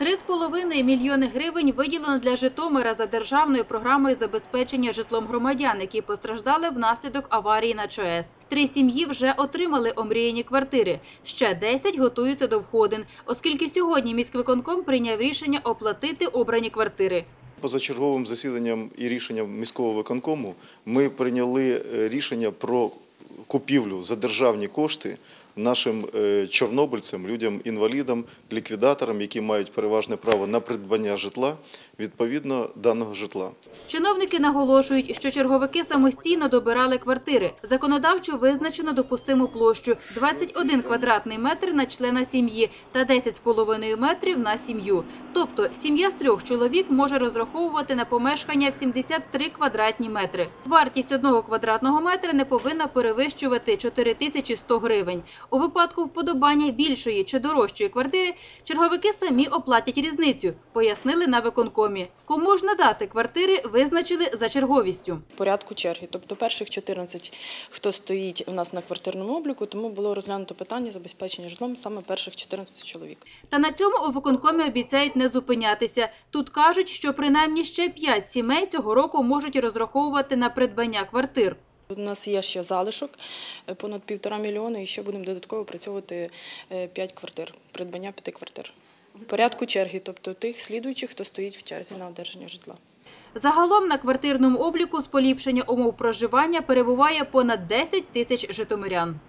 3,5 мільйони гривень виділено для Житомира за державною програмою забезпечення житлом громадян, які постраждали внаслідок аварії на ЧАЕС. Три сім'ї вже отримали омріяні квартири. Ще 10 готуються до входин, оскільки сьогодні міськвиконком прийняв рішення оплатити обрані квартири. Позачерговим засіданням і рішенням міського виконкому ми прийняли е, рішення про купівлю за державні кошти нашим е, чорнобильцям, людям-інвалідам, ліквідаторам, які мають переважне право на придбання житла, відповідно даного житла. Чиновники наголошують, що черговики самостійно добирали квартири. Законодавчо визначено допустиму площу – 21 квадратний метр на члена сім'ї та 10,5 метрів на сім'ю. Тобто сім'я з трьох чоловік може розраховувати на помешкання в 73 квадратні метри. Вартість одного квадратного метра не повинна перевищувати 4100 гривень. У випадку вподобання більшої чи дорожчої квартири черговики самі оплатять різницю, пояснили на виконкомі. Кому ж надати квартири, визначили за черговістю. в порядку черги. Тобто перших 14, хто стоїть у нас на квартирному обліку, тому було розглянуто питання забезпечення житлом саме перших 14 чоловік. Та на цьому у виконкомі обіцяють не зупинятися. Тут кажуть, що принаймні ще 5 сімей цього року можуть розраховувати на придбання квартир. У нас є ще залишок е, понад півтора мільйона, і ще будемо додатково працювати 5 квартир, придбання 5 квартир. В порядку черги, тобто тих слідуючих, хто стоїть в черзі на одержання житла. Загалом на квартирному обліку з поліпшення умов проживання перебуває понад 10 тисяч житомирян.